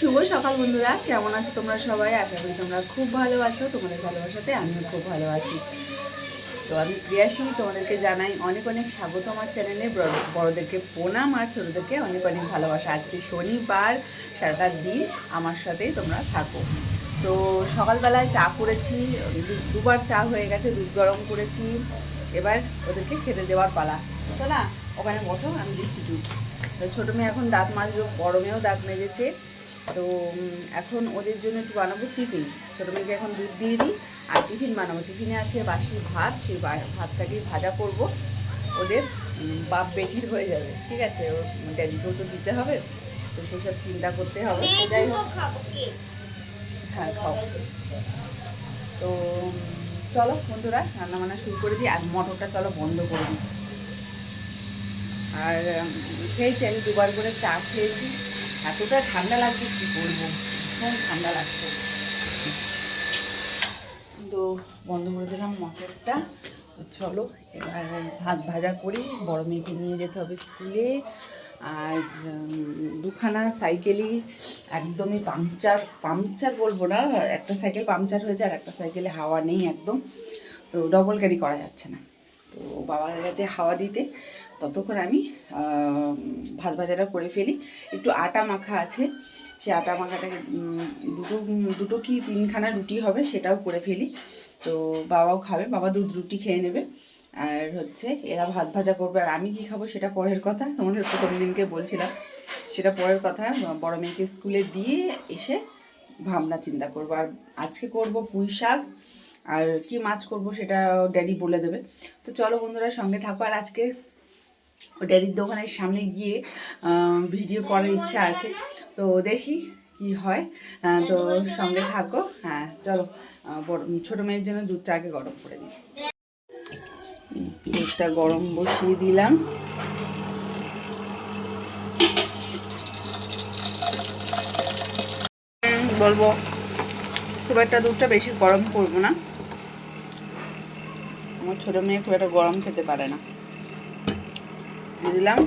শুভ সকাল বন্ধুরা, কেমন আছো তোমরা সবাই? আশা করি তোমরা খুব ভালো আছো, তোমাদের ভালোবাসাতে আমিও খুব ভালো আছি। তো আমি প্রিয়াসী তোমাদেরকে জানাই অনেক অনেক স্বাগত আমার চ্যানেলে। বড়- বড়দেরকে প্রণাম আর ছোটোদেরকে অনেক অনেক ভালোবাসা। আজকে শনিবার, সারাটা দিন আমার সাথেই তোমরা থাকো। তো সকালবেলায় চা করেছি, দুবার চা হয়ে গেছে, দুধ গরম করেছি। এবার ওদেরকে খেতে দেওয়ার পালা। তো না ওখানে বসো, আমি দিচ্ছি দুধ। ছোটো মেয়ে এখন দাঁত মাজলো, বড় মেয়েও দাঁত মেজেছে। তো এখন ওদের জন্য একটু বানাবো টিফিন। ছোটো মেয়েকে এখন দুধ দিয়ে দিই, আর টিফিন বানাবো। টিফিনে আছে বাসি ভাত, সেই ভাতটাকে ভাজা করব। ওদের বাপ বেটির হয়ে যাবে, ঠিক আছে? ওর ড্যাডিকেও তো দিতে হবে, তো সেই সব চিন্তা করতে হবে। যাই হোক। হ্যাঁ খাও। তো, চলো বন্ধুরা রান্না বান্না শুরু করে দিই, আর মটরটা চলো বন্ধ করে দিই। আর খেয়েছি, আমি দুবার করে চা খেয়েছি। এতটা ঠান্ডা লাগছে, কী করব? ভীষণ ঠান্ডা লাগছে। তো বন্ধ করে দিলাম মটরটা। চলো, এবার ভাত ভাজা করি। বড় মেয়েকে নিয়ে যেতে হবে স্কুলে। আজ দুখানা সাইকেলই একদমই পাংচার পাংচার বলব না, একটা সাইকেল পাংচার হয়েছে আর একটা সাইকেলে হাওয়া নেই একদম। তো ডবল ক্যারি করা যাচ্ছে না। তো বাবার কাছে হাওয়া দিতে। ততক্ষণ আমি ভাত ভাজাটা করে ফেলি। একটু আটা মাখা আছে সেই আটা মাখাটাকে দুটো দুটো কি তিনখানা রুটি হবে সেটাও করে ফেলি। তো বাবাও খাবে, বাবা দুধ রুটি খেয়ে নেবে। আর হচ্ছে, এরা ভাত ভাজা করবে। আর আমি কি খাব সেটা পরের কথা, তোমাদের প্রথম দিনকে বলছিলাম। সেটা পরের কথা, বড় মেয়েকে স্কুলে দিয়ে এসে ভাবনা চিন্তা করব। আর আজকে করব পুঁই শাক, আর কি মাছ করব সেটা ড্যাডি বলে দেবে। তো চলো বন্ধুরা সঙ্গে থাকো। আর আজকে ড্যাডির দোকানের সামনে গিয়ে ভিডিও করার ইচ্ছা আছে। তো দেখি কি হয়। তো সঙ্গে থাকো। হ্যাঁ চলো বড়, ছোটো মেয়ের জন্য দুধটা আগে গরম করে দিই। দুধটা গরম বসিয়ে দিলাম। বলব, খুব একটা দুধটা বেশি গরম করব না। আমার ছোটো মেয়ে খুব একটা গরম খেতে পারে না। দিয়ে দিলাম।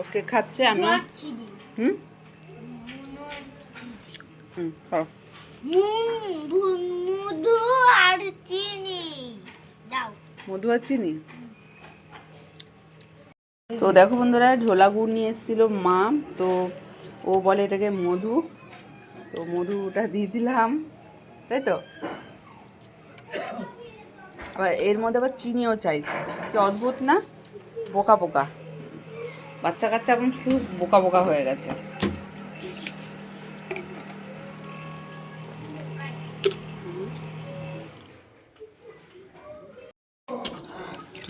ওকে খাচ্ছে আমি হুম? হুম খাও। মধু আর চিনি। দাও। মধু আর চিনি? তো দেখো বন্ধুরা ঝোলা গুড় নিয়ে এসেছিল মা। তো ও বলে এটাকে মধু। তো মধুটা দিয়ে দিলাম। তাই তো? এর মধ্যে আবার চিনিও চাইছে। কি অদ্ভুত না? বোকা বোকা। বাচ্চা কাচ্চা এখন শুধু বোকা বোকা হয়ে গেছে।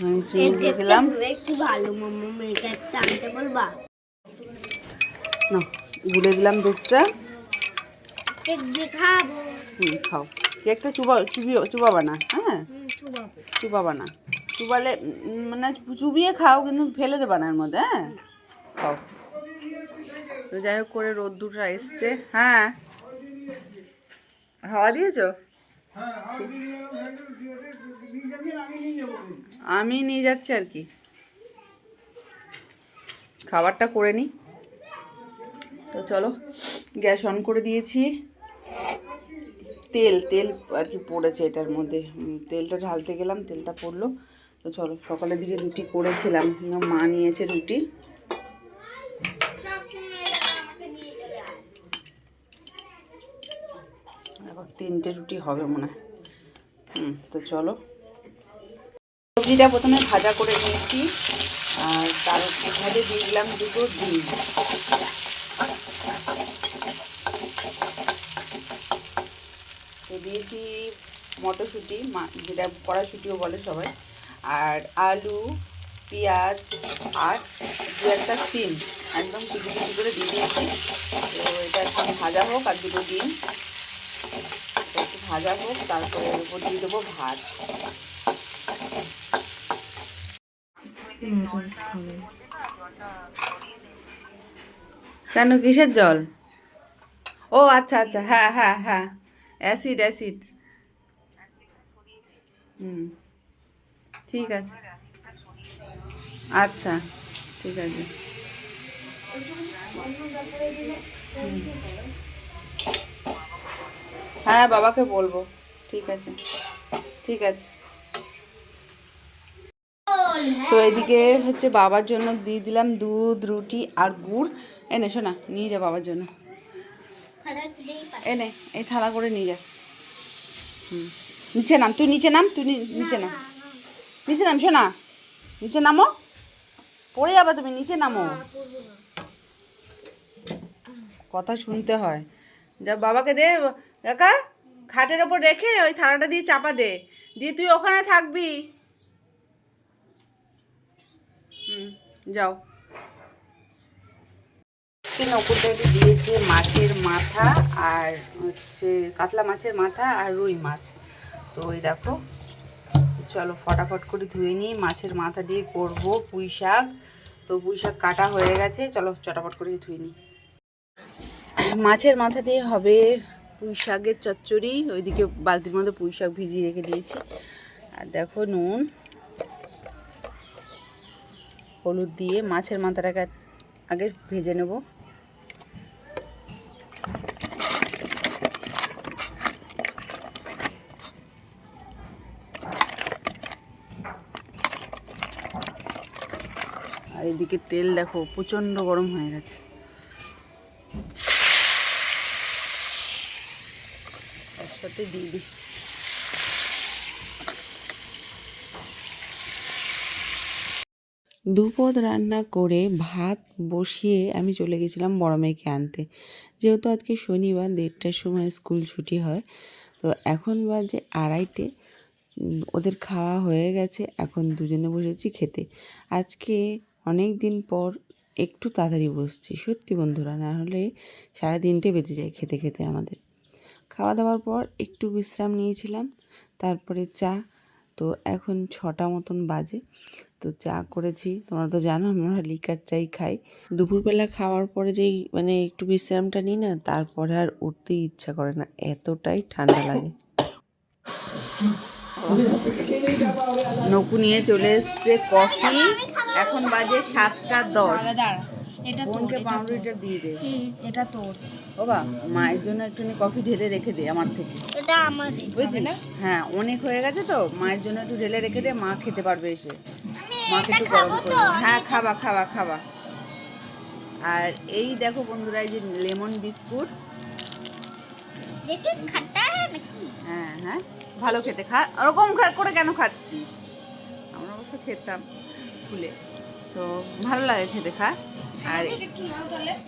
আমি চিনি দিয়ে দিলাম। না গুলে দিলাম দুধটা। খাব। হুম খাও। কেকটা চুবা চুবিয়ে চুবাবা না হ্যাঁ? চুবাবো। চুবাবা না চুবালে মানে চুবিয়ে খাও কিন্তু ফেলে দেবা না এর মধ্যে হ্যাঁ? খাও। তো যাই হোক করে রোদ্দুরটা এসছে হ্যাঁ? হাওয়া দিয়েছ? আমি নিয়ে যাচ্ছি আর কি। খাবারটা করে নিই তো চলো গ্যাস অন করে দিয়েছি। তেল তেল আর কি পড়েছে এটার মধ্যে। তেলটা ঢালতে গেলাম, তেলটা পড়ল। তো চলো, সকালের দিকে রুটি করেছিলাম। মা নিয়েছে রুটি। এখন তিনটে রুটি হবে মনে হয়। তো চলো। সবজিটা প্রথমে ভাজা করে নিয়েছি। আর তার মধ্যে দিয়ে দিলাম দুটো ডিম। দিয়েছি মটরশুঁটি যেটা কড়াইশুঁটিও বলে সবাই। আর আলু, পেঁয়াজ, আর দু একটা সিম, একদম কুচি কুচি করে দিয়ে দিয়েছি। তো এটা একদম ভাজা হোক আর দুটো ডিম। একটু ভাজা হোক, তারপরে উপর দিয়ে দেবো ভাত। কেন, কিসের জল? ও আচ্ছা আচ্ছা হ্যাঁ হ্যাঁ হ্যাঁ। Acid acid. হুম, ঠিক আছে। আচ্ছা ঠিক আছে। হ্যাঁ বাবাকে বলব। ঠিক আছে ঠিক আছে। তো এদিকে হচ্ছে বাবার জন্য দিয়ে দিলাম দুধ, রুটি আর গুড়। এনে শোনা, নিয়ে যা বাবার জন্য। এনে এই থালা করে নিয়ে যা। হুম। নিচে নাম তুই নিচে নাম তুই নিচে নাম। নিচে নাম শোনা। নিচে নামো। পড়ে যাবে তুমি নিচে নামো। কথা শুনতে হয়। যা বাবাকে দে কাকা খাটের ওপর রেখে ওই থালাটা দিয়ে চাপা দে। দিয়ে তুই ওখানে থাকবি। হুম যাও। আজকে নকুরদাকে দিয়েছে মাছের মাথা আর হচ্ছে কাতলা মাছের মাথা আর রুই মাছ। তো ওই দেখো, চলো ফটাফট করে ধুয়ে নিই। মাছের মাথা দিয়ে করব পুঁই শাক। তো পুঁই শাক কাটা হয়ে গেছে, চলো চটাপট করে ধুয়ে নিই। মাছের মাথা দিয়ে হবে পুঁই শাকের চচ্চড়ি। ওইদিকে বালতির মধ্যে পুঁই শাক ভিজিয়ে রেখে দিয়েছি। আর দেখো নুন, হলুদ দিয়ে মাছের মাথাটাকে আগে ভেজে নেব। এদিকে তেল দেখো, প্রচণ্ড গরম হয়ে গেছে। একসাথে দিয়ে দিই। দুপদ রান্না করে ভাত বসিয়ে আমি চলে গেছিলাম বড় মেয়েকে আনতে। যেহেতু আজকে শনিবার, দেড়টার সময় স্কুল ছুটি হয়, তো এখন বাজে আড়াইটে। ওদের খাওয়া হয়ে গেছে, এখন দুজনে বসেছি খেতে। আজকে অনেক দিন পর একটু তাড়াতাড়ি বসছি। সত্যি বন্ধুরা, না হলে সাড়ে তিনটে বেজে যায় খেতে খেতে আমাদের। খাওয়া দাওয়ার পর একটু বিশ্রাম নিয়েছিলাম, তারপরে চা। তো এখন ছটা মতন বাজে, তো চা করেছি। তোমরা তো জানো আমরা লিকার চাই খাই। দুপুরবেলা খাওয়ার পরে যেই মানে একটু বিশ্রামটা নিই না, তারপরে আর উঠতেই ইচ্ছা করে না, এতটাই ঠান্ডা লাগে। নকু নিয়ে চলে এসছে কফি। এখন বাজে সাতটা দশ। এটা বোনকে পাউরুটিটা দিয়ে দে। এটা তোর। বাবা মায়ের জন্য একটুখানি কফি ঢেলে রেখে দে আমার থেকে। এটা আমাদের বুঝলি হ্যাঁ অনেক হয়ে গেছে তো মায়ের জন্য একটু ঢেলে রেখে দে মা খেতে পারবে এসে। মাকে একটু গরম করে হ্যাঁ খাবা খাবা খাবা। আর এই দেখো বন্ধুরা এই যে লেমন বিস্কুট। দেখি খাট্টা নাকি? হ্যাঁ হ্যাঁ ভালো খেতে খা ওরকম করে কেন খাচ্ছিস? আমরা অবশ্য খেতাম। ফুলে তো ভালো লাগে খেতে খা আর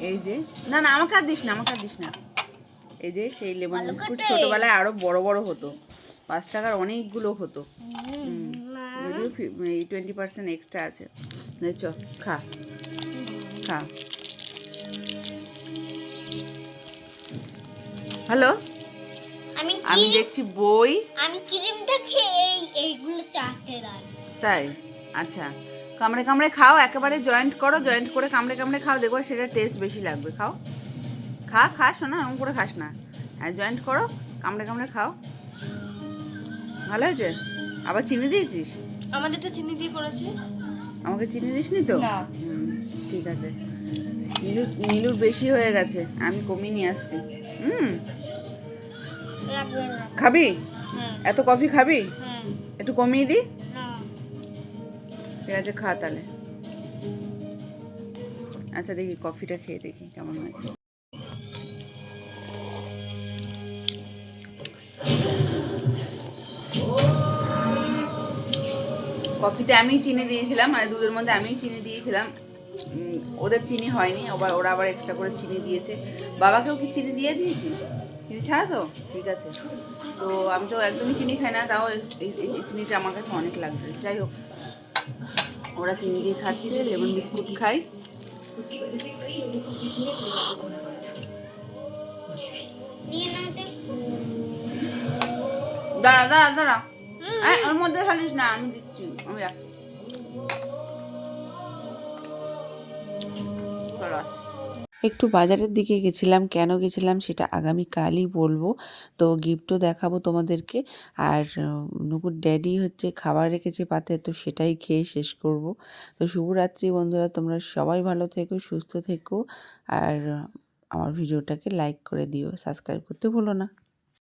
এই যে না না আমাকে আর দিস না আমাকে আর দিস না। এই যে সেই লেমন বিস্কুট ছোটবেলায় আরও বড় বড় হতো। পাঁচ টাকার অনেকগুলো হতো। যদিও টোয়েন্টি পার্সেন্ট এক্সট্রা আছে। চ খা। খা। হ্যালো? আমি আমি দেখছি বই। আমি ক্রিমটা খেয়ে এইগুলো চাটতে তাই? আচ্ছা। কামড়ে কামড়ে খাও একেবারে জয়েন্ট করো জয়েন্ট করে কামড়ে কামড়ে খাও দেখো সেটা টেস্ট বেশি লাগবে খাও। খা খা শোনা এরকম করে খাস না। হ্যাঁ জয়েন্ট করো কামড়ে কামড়ে খাও। ভালো হয়েছে? আবার চিনি দিয়েছিস? আমাদেরটা চিনি দিয়ে করেছে। আমাকে চিনি দিসনি তো? ঠিক আছে। নীলু নীলুর বেশি হয়ে গেছে আমি কমিয়ে নিয়ে আসছি। হুম। খাবি? এত কফি খাবি? একটু কমিয়ে দিই? না ঠিক আছে, খা তাহলে। আচ্ছা দেখি কফিটা খেয়ে দেখি কেমন হয়েছে কফিতে আমি চিনি দিয়েছিলাম মানে দুধের মধ্যে আমি চিনি দিয়েছিলাম। ওদের চিনি হয়নি, আবার ওরা আবার এক্সট্রা করে চিনি দিয়েছে। বাবাকেও কি চিনি দিয়ে দিয়েছিস চিনি ছাড়া তো? ঠিক আছে। তো আমি তো একদমই চিনি খাই না, তাও এই চিনিটা আমার কাছে অনেক লাগবে। যাই হোক। ওরা চিনি দিয়ে খাচ্ছে লেমন বিস্কুট খাই দাঁড়া দাঁড়া দাঁড়া। ওর মধ্যে খালিস না আমি দিচ্ছি আমি রাখছি। একটু বাজারের দিকে গেছিলাম, কেন গেছিলাম সেটা আগামীকালই বলব। তো গিফটও দেখাবো তোমাদেরকে। আর নুকুর ড্যাডি হচ্ছে খাবার রেখেছে পাতে, তো সেটাই খেয়ে শেষ করব। তো শুভরাত্রি বন্ধুরা, তোমরা সবাই ভালো থেকো, সুস্থ থেকো। আর, আমার ভিডিওটাকে লাইক করে দিও সাবস্ক্রাইব করতে ভুলো না।